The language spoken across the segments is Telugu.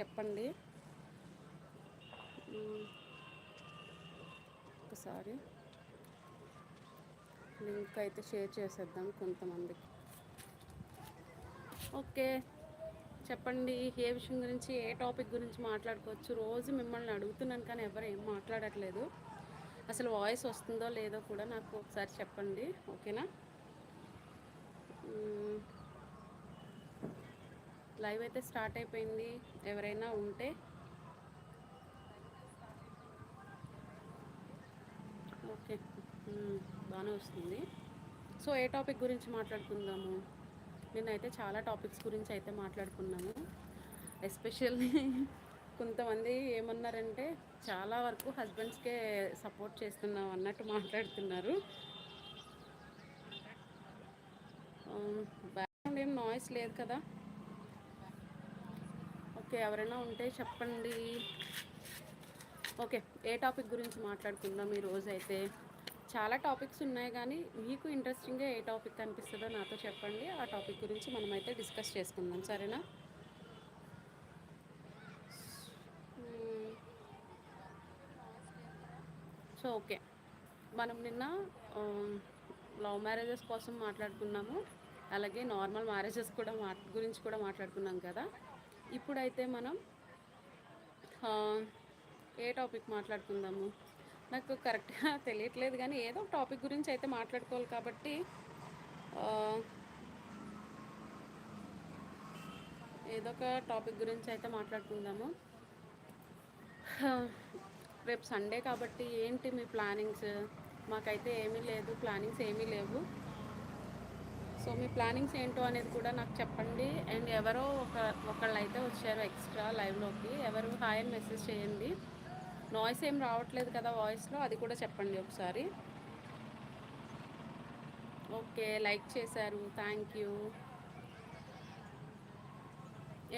చెప్పండి. ఒకసారి. లింక్ అయితే షేర్ చేసేద్దాం కొంతమందికి. ఓకే. చెప్పండి ఏ విషయం గురించి ఏ టాపిక్ గురించి మాట్లాడుకోవచ్చు? రోజు మిమ్మల్ని అడుగుతున్నాను కానీ ఎవరు ఏం మాట్లాడట్లేదు. అసలు వాయిస్ వస్తుందో లేదో కూడా నాకు ఒకసారి చెప్పండి. ఓకేనా? లైవ్ అయితే స్టార్ట్ అయిపోయింది. ఎవరైనా ఉంటే. ఓకే. బాగానే వస్తుంది. సో ఏ టాపిక్ గురించి మాట్లాడుకుందాము? నిన్నైతే చాలా టాపిక్స్ గురించి అయితే మాట్లాడుకున్నాను ఎస్పెషల్లీ కొంతమంది ఏమన్నారంటే చాలా వరకు హస్బెండ్స్కే సపోర్ట్ చేస్తున్నాం అన్నట్టు మాట్లాడుతున్నారు. బ్యాక్గ్రౌండ్ ఏం నాయిస్ లేదు కదా? ఓకే ఎవరైనా ఉంటే చెప్పండి. ఓకే ఏ టాపిక్ గురించి మాట్లాడుకుందాం ఈ రోజైతే? చాలా టాపిక్స్ ఉన్నాయి కానీ మీకు ఇంట్రెస్టింగ్గా ఏ టాపిక్ అనిపిస్తుందో నాతో చెప్పండి. ఆ టాపిక్ గురించి మనమైతే డిస్కస్ చేసుకుందాం సరేనా? So okay. మనం నిన్న లవ్ మ్యారేజెస్ కోసం మాట్లాడుకున్నాము. అలాగే నార్మల్ మ్యారేజెస్ కూడా మా గురించి కూడా మాట్లాడుకున్నాం కదా. ఇప్పుడైతే మనం ఏ టాపిక్ మాట్లాడుకుందాము? నాకు కరెక్ట్గా తెలియట్లేదు కానీ ఏదో టాపిక్ గురించి అయితే మాట్లాడుకోవాలి కాబట్టి ఏదో ఒక టాపిక్ గురించి అయితే మాట్లాడుకుందాము. రేపు సండే కాబట్టి ఏంటి మీ ప్లానింగ్స్? మాకైతే ఏమీ లేదు ప్లానింగ్స్ ఏమీ లేవు. సో మీ ప్లానింగ్స్ ఏంటో అనేది కూడా నాకు చెప్పండి. అండ్ ఎవరో ఒక ఒకళ్ళు అయితే వచ్చారు ఎక్స్ట్రా లైవ్లోకి. ఎవరు హాయ్ అని మెసేజ్ చేయండి. నాయిస్ ఏం రావట్లేదు కదా వాయిస్లో అది కూడా చెప్పండి ఒకసారి. ఓకే లైక్ చేశారు. Thank you.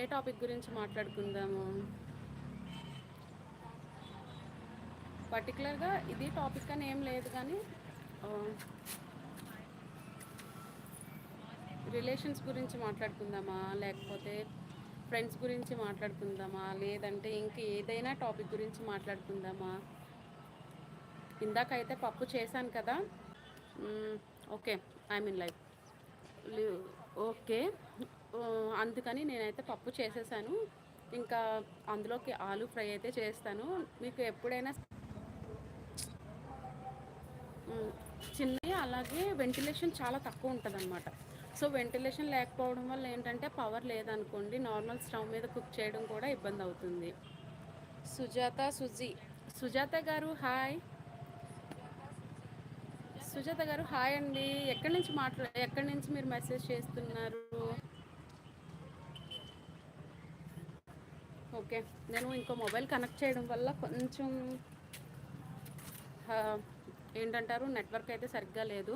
ఏ టాపిక్ గురించి మాట్లాడుకుందాము? పర్టికులర్గా ఇది టాపిక్ అని ఏం లేదు కానీ రిలేషన్స్ గురించి మాట్లాడుకుందామా? లేకపోతే ఫ్రెండ్స్ గురించి మాట్లాడుకుందామా? లేదంటే ఇంక ఏదైనా టాపిక్ గురించి మాట్లాడుకుందామా? ఇందాకైతే పప్పు చేశాను కదా. Okay I mean like okay. అందుకని నేనైతే పప్పు చేసేసాను. ఇంకా అందులోకి ఆలు ఫ్రై అయితే చేస్తాను. మీకు ఎప్పుడైనా చిన్నవి అలాగే వెంటిలేషన్ చాలా తక్కువ ఉంటుంది అన్నమాట సో వెంటిలేషన్ లేకపోవడం వల్ల ఏంటంటే పవర్ లేదనుకోండి నార్మల్ స్టవ్ మీద కుక్ చేయడం కూడా ఇబ్బంది అవుతుంది. సుజాత సుజీ. సుజాత గారు హాయ్. సుజాత గారు హాయ్ అండి. ఎక్కడి నుంచి మాట్లా ఎక్కడి నుంచి మీరు మెసేజ్ చేస్తున్నారు? ఓకే నేను ఇంకో మొబైల్ కనెక్ట్ చేయడం వల్ల కొంచెం ఏంటంటారు నెట్వర్క్ అయితే సరిగ్గా లేదు.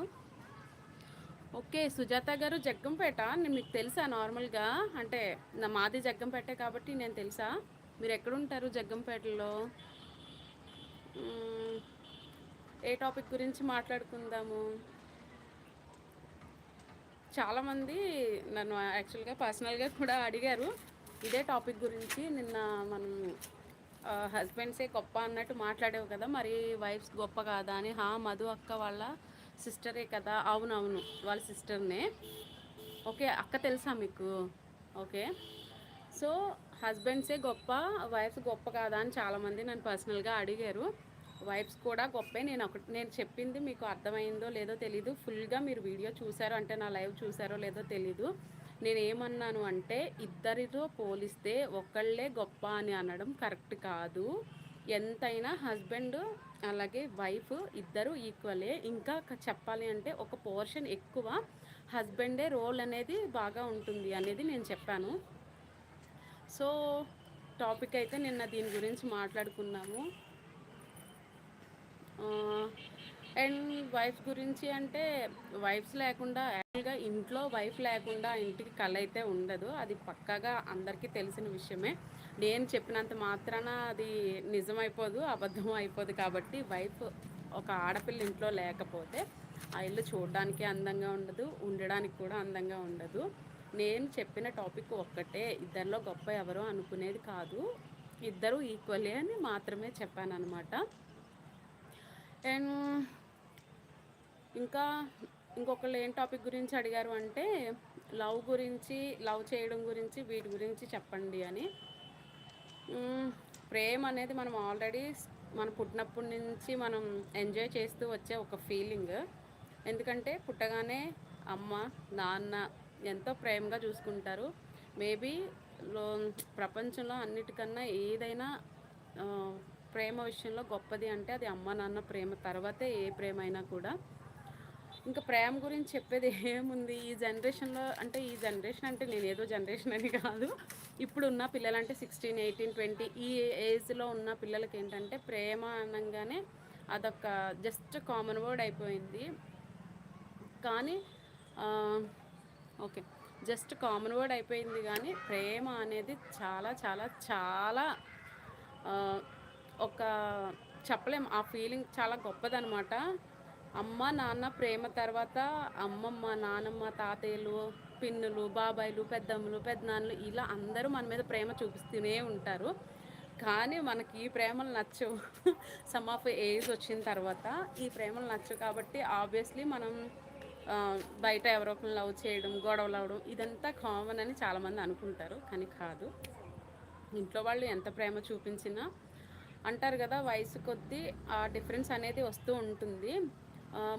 ఓకే సుజాత గారు జగ్గంపేట. నేను మీకు తెలుసా నార్మల్గా? అంటే నా మాది జగ్గంపేటే కాబట్టి నేను తెలుసా? మీరు ఎక్కడుంటారు జగ్గంపేటలో? ఏ టాపిక్ గురించి మాట్లాడుకుందాము? చాలామంది నన్ను యాక్చువల్గా పర్సనల్గా కూడా అడిగారు. ఇదే టాపిక్ గురించి నిన్న మనం హస్బెండ్సే గొప్ప అన్నట్టు మాట్లాడేవు కదా మరి వైఫ్స్ గొప్ప కాదా అని. హా మధు అక్క వాళ్ళ సిస్టరే కదా? అవునవును వాళ్ళ సిస్టర్నే. ఓకే అక్క తెలుసా మీకు? ఓకే. సో హస్బెండ్సే గొప్ప వైఫ్స్ గొప్ప కాదా అని చాలామంది నన్ను పర్సనల్గా అడిగారు. వైఫ్స్ కూడా గొప్పే. నేను ఒక నేను చెప్పింది మీకు అర్థమైందో లేదో తెలీదు. ఫుల్గా మీరు వీడియో చూసారో అంటే నా లైవ్ చూసారో లేదో తెలీదు. నేను ఏమన్నాను అంటే ఇద్దరితో పోలిస్తే ఒకళ్ళే గొప్ప అని అనడం కరెక్ట్ కాదు. ఎంతైనా హస్బెండ్ అలాగే వైఫ్ ఇద్దరు ఈక్వలే. ఇంకా చెప్పాలి అంటే ఒక పోర్షన్ ఎక్కువ హస్బెండే రోల్ అనేది బాగా ఉంటుంది అనేది నేను చెప్పాను. సో టాపిక్ అయితే నిన్న దీని గురించి మాట్లాడుకున్నాము. అండ్ వైఫ్ గురించి అంటే వైఫ్స్ లేకుండా యాక్చువల్గా ఇంట్లో వైఫ్ లేకుండా ఇంటికి కళ అయితే ఉండదు. అది పక్కాగా అందరికీ తెలిసిన విషయమే. నేను చెప్పినంత మాత్రాన అది నిజమైపోదు అబద్ధం అయిపోదు కాబట్టి వైఫ్ ఒక ఆడపిల్ల ఇంట్లో లేకపోతే ఆ ఇల్లు చూడడానికి అందంగా ఉండదు ఉండడానికి కూడా అందంగా ఉండదు. నేను చెప్పిన టాపిక్ ఒక్కటే ఇద్దరిలో గొప్ప ఎవరో అనుకునేది కాదు. ఇద్దరు ఈక్వలే అని మాత్రమే చెప్పాను అనమాట అండ్ ఇంకా ఇంకొకళ్ళు ఏం టాపిక్ గురించి అడిగారు అంటే లవ్ గురించి లవ్ చేయడం గురించి వీటి గురించి చెప్పండి అని. ప్రేమ అనేది మనం ఆల్రెడీ మనం పుట్టినప్పటి నుంచి మనం ఎంజాయ్ చేస్తూ వచ్చే ఒక ఫీలింగ్ ఎందుకంటే పుట్టగానే అమ్మ నాన్న ఎంతో ప్రేమగా చూసుకుంటారు. మేబీ లో ప్రపంచంలో అన్నిటికన్నా ఏదైనా ప్రేమ విషయంలో గొప్పది అంటే అది అమ్మ నాన్న ప్రేమ. తర్వాతే ఏ ప్రేమ అయినా కూడా ఇంకా ప్రేమ గురించి చెప్పేది ఏముంది? ఈ జనరేషన్లో అంటే ఈ జనరేషన్ అంటే నేను ఏదో జనరేషన్ అని కాదు. ఇప్పుడు ఉన్న పిల్లలు అంటే సిక్స్టీన్ ఎయిటీన్ ట్వంటీ ఈ ఏజ్లో ఉన్న పిల్లలకి ఏంటంటే ప్రేమ అనగానే అదొక జస్ట్ కామన్ వర్డ్ అయిపోయింది. కానీ ఓకే. జస్ట్ కామన్ వర్డ్ అయిపోయింది కానీ ప్రేమ అనేది చాలా చాలా చాలా ఒక చెప్పలేం. ఆ ఫీలింగ్ చాలా గొప్పదనమాట. అమ్మ నాన్న ప్రేమ తర్వాత అమ్మమ్మ నానమ్మ తాతయ్యలు పిన్నులు బాబాయిలు పెద్దమ్మలు పెద్దనాన్నలు ఇలా అందరూ మన మీద ప్రేమ చూపిస్తూనే ఉంటారు. కానీ మనకి ఈ ప్రేమలు నచ్చవు. సమ్ ఆఫ్ ఏజ్ వచ్చిన తర్వాత ఈ ప్రేమలు నచ్చవు కాబట్టి ఆబ్వియస్లీ మనం బయట ఎవరో లవ్ చేయడం గొడవలు అవడం ఇదంతా కామన్ అని చాలామంది అనుకుంటారు. కానీ కాదు. ఇంట్లో వాళ్ళు ఎంత ప్రేమ చూపించినా అంటారు కదా వయసు కొద్దీ ఆ డిఫరెన్స్ అనేది వస్తూ ఉంటుంది.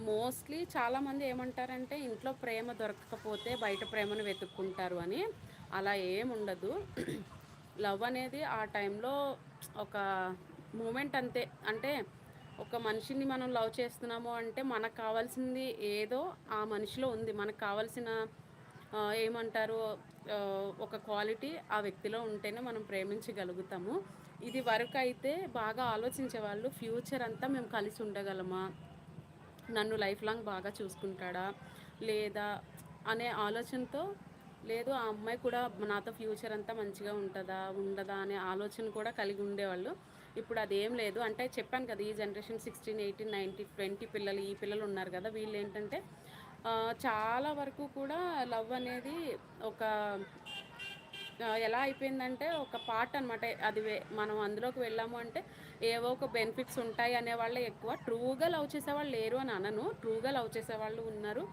మోస్ట్లీ చాలామంది ఏమంటారంటే ఇంట్లో ప్రేమ దొరకకపోతే బయట ప్రేమను వెతుక్కుంటారు అని. అలా ఏముండదు లవ్ అనేది ఆ టైంలో ఒక మూమెంట్ అంతే. అంటే ఒక మనిషిని మనం లవ్ చేస్తున్నాము అంటే మనకు కావాల్సింది ఏదో ఆ మనిషిలో ఉంది. మనకు కావాల్సిన ఏమంటారు ఒక క్వాలిటీ ఆ వ్యక్తిలో ఉంటేనే మనం ప్రేమించగలుగుతాము. ఇది వరకు అయితే బాగా ఆలోచించే వాళ్ళు ఫ్యూచర్ అంతా మేము కలిసి ఉండగలమా? నన్ను లైఫ్ లాంగ్ బాగా చూసుకుంటాడా లేదా అనే ఆలోచనతో లేదు ఆ అమ్మాయి కూడా నాతో ఫ్యూచర్ అంతా మంచిగా ఉంటుందా ఉండదా అనే ఆలోచన కూడా కలిగి ఉండేవాళ్ళు. ఇప్పుడు అదేం లేదు. అంటే చెప్పాను కదా ఈ generation sixteen eighteen ninety twenty పిల్లలు ఈ పిల్లలు ఉన్నారు కదా వీళ్ళు ఏంటంటే చాలా వరకు కూడా లవ్ అనేది ఒక ఎలా అయిపోయిందంటే ఒక పార్ట్ అనమాట అది వే- మనం అందులోకి వెళ్ళాము అంటే ఏవో ఒక బెనిఫిట్స్ ఉంటాయి అనే వాళ్ళే ఎక్కువ. ట్రూగా లవ్ చేసేవాళ్ళు లేరు అని అనను. ట్రూగా లవ్ చేసేవాళ్ళు ఉన్నారు.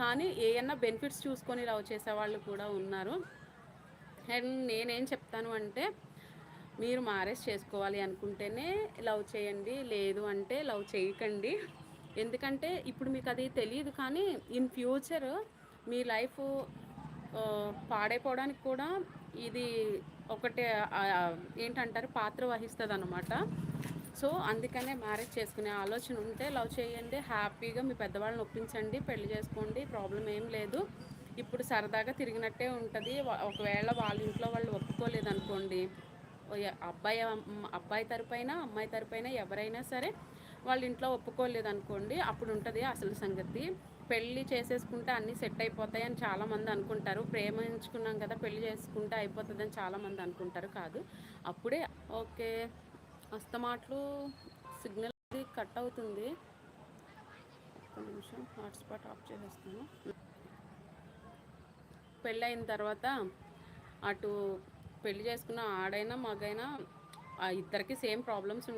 కానీ ఏమన్నా బెనిఫిట్స్ చూసుకొని లవ్ చేసేవాళ్ళు కూడా ఉన్నారు. అండ్ నేనేం చెప్తాను అంటే మీరు మ్యారేజ్ చేసుకోవాలి అనుకుంటేనే లవ్ చేయండి. లేదు అంటే లవ్ చేయకండి. ఎందుకంటే ఇప్పుడు మీకు అది తెలియదు కానీ ఇన్ ఫ్యూచర్ మీ లైఫ్ పాడైపోవడానికి కూడా ఇది ఒకటే ఏంటంటారు పాత్ర వహిస్తుంది అనమాట సో అందుకనే మ్యారేజ్ చేసుకునే ఆలోచన ఉంటే లవ్ చేయండి హ్యాపీగా మీ పెద్దవాళ్ళని ఒప్పించండి పెళ్ళి చేసుకోండి ప్రాబ్లం ఏం లేదు. ఇప్పుడు సరదాగా తిరిగినట్టే ఉంటుంది. ఒకవేళ వాళ్ళ ఇంట్లో వాళ్ళు ఒప్పుకోలేదు అనుకోండి అబ్బాయి అబ్బాయి తరపైన అమ్మాయి తరపైన ఎవరైనా సరే వాళ్ళ ఇంట్లో ఒప్పుకోలేదు అనుకోండి అప్పుడు ఉంటుంది అసలు సంగతి. పెళ్ళి చేసేసుకుంటే అన్నీ సెట్ అయిపోతాయి అని చాలామంది అనుకుంటారు. ప్రేమించుకున్నాం కదా పెళ్ళి చేసుకుంటే అయిపోతుంది అని చాలామంది అనుకుంటారు కాదు. అప్పుడే ఓకే అస్తమాట్లు సిగ్నల్ అది కట్ అవుతుంది. ఒక్క నిమిషం హాట్స్పాట్ ఆఫ్ చేసేస్తాను. పెళ్ళి అయిన తర్వాత అటు పెళ్ళి చేసుకున్న ఆడైనా మగైనా ఇద్దరికి సేమ్ ప్రాబ్లమ్స్ ఉంటాయి